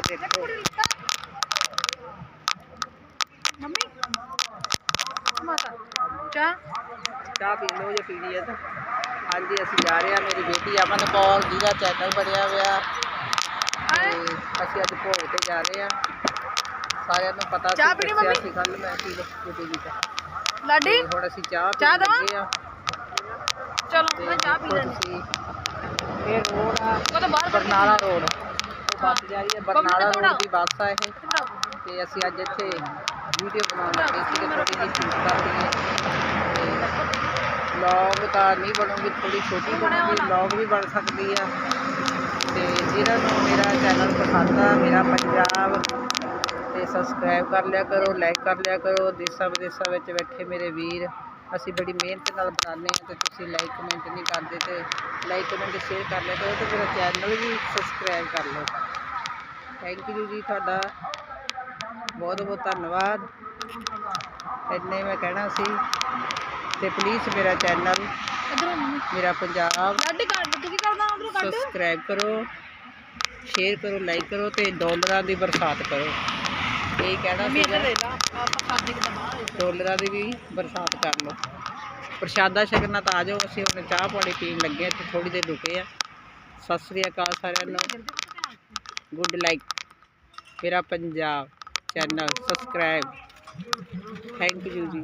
ਆ ਦੇਖੋ ਮੰਮੀ ਮਾਤਾ ਚਾਹ ਚਾਹ ਪੀ ਲਓ ਜੇ ਪੀਣੀ ਹੈ ਤਾਂ ਹਾਂਜੀ ਅਸੀਂ ਜਾ ਰਹੇ ਆ ਮੇਰੀ ਬੇਟੀ ਅਮਨ ਕੌਰ ਜਿਹਦਾ ਚੈਨਲ ਬਣਿਆ ਹੋਇਆ ਆਏ ਤੇ ਅਸੀਂ ਅੱਜ ਭੋਗ ਤੇ ਜਾ ਰਹੇ ਆ ਸਾਰਿਆਂ ਨੂੰ ਪਤਾ ਚਾਹ ਸੀ ਪੀਣੀ ਦੱਸਿਆ ਮੰਮੀ? ਸੀ ਕੱਲ ਮੈਂ ਪੀ ਲਓ ਪੀ ਲਈ ਤਾਂ ਲਾਡੀ ਤੇ ਹੁਣ ਅਸੀਂ ਚਾਹ ਚਾਹ ਪੀਣ ਦੇਵਾਂ? ਲੱਗੇ ਆ ਚਲੋ ਤੇ ਮੈਂ ਚਾਹ ਪੀ ਦੇਖੋ ਲੈਣੀ ਤੁਸੀਂ ਇਹ ਰੋਡ ਆ ਉਹ ਤਾਂ ਬਾਹਰ ਬਰਨਾਲਾ ਰੋਡ ਉਹ ਬੱਸ ਜਾ ਰਹੀ ਹੈ। ਬਰਨਾਲਾ ਰੋਡ ਦੀ ਬੱਸ ਆ ਇਹ ਤੇ ਅਸੀਂ ਅੱਜ ਇੱਥੇ ਵੀਡੀਓ ਬਣਾਉਣ ਲੱਗੇ ਸੀ ਥੋੜੀ ਜਿਹੀ ਸ਼ੂਟ ਕਰ ਲਈਏ ਤੇ ਵਲੌਗ ਤਾਂ ਨਹੀਂ ਬਣੂਗੀ ਥੋੜੀ ਛੋਟੀ ਬਣੂਗੀ ਵਲੌਗ ਵੀ ਬਣ ਸਕਦੀ ਆ। ਤੇ ਜਿਹਨਾਂ ਨੂੰ ਮੇਰਾ ਚੈਨਲ ਪਸੰਦ ਆ ਮੇਰਾ ਪੰਜਾਬ ਤੇ ਸਬਸਕ੍ਰਾਈਬ ਕਰ ਲਿਆ ਕਰੋ ਲਾਈਕ ਕਰ ਲਿਆ ਕਰੋ ਦੇਸਾਂ ਵਿਦੇਸਾਂ ਵਿੱਚ ਬੈਠੇ ਮੇਰੇ ਵੀਰ। ਅਸੀਂ ਬੜੀ ਮਿਹਨਤ ਨਾਲ ਬਣਾਉਂਦੇ ਹਾਂ ਤੇ ਤੁਸੀਂ ਲਾਈਕ ਕਮੈਂਟ ਨਹੀਂ ਕਰਦੇ ਤੇ ਲਾਈਕ ਕਮੈਂਟ ਸ਼ੇਅਰ ਕਰ ਲਿਆ ਕਰੋ ਤੇ ਮੇਰਾ ਚੈਨਲ ਵੀ ਸਬਸਕ੍ਰਾਈਬ ਕਰ ਲਓ। ਥੈਂਕ ਯੂ ਜੀ ਤੁਹਾਡਾ। ਬਹੁਤ ਬਹੁਤ ਧੰਨਵਾਦ। ਇੰਨੇ ਮੈਂ ਕਹਿਣਾ ਸੀ। ਤੇ ਪਲੀਜ਼ ਮੇਰਾ ਚੈਨਲ ਮੇਰਾ ਪੰਜਾਬ ਸਬਸਕ੍ਰਾਈਬ ਕਰੋ ਸ਼ੇਅਰ ਕਰੋ ਲਾਈਕ ਕਰੋ ਤੇ ਡਾਲਰਾਂ ਦੀ ਬਰਸਾਤ ਕਰੋ। ਇਹ ਕਹਿਣਾ ਬਾਹਰ। ਡਾਲਰਾਂ ਦੀ ਵੀ ਬਰਸਾਤ ਕਰ ਲਓ। ਪ੍ਰਸ਼ਾਦਾ ਛਕਣਾ ਤਾਂ ਆ ਜਾਓ ਅਸੀਂ ਹੁਣ ਚਾਹ ਪਾਣੀ ਪੀਣ ਲੱਗੇ ਹਾਂ ਤੇ ਥੋੜੀ ਦੇਰ ਰੁਕੇ ਆ ਸਤਿ ਸ੍ਰੀ ਅਕਾਲ ਸਾਰਿਆਂ ਨੂੰ। Good like Mera Punjab channel subscribe thank you ji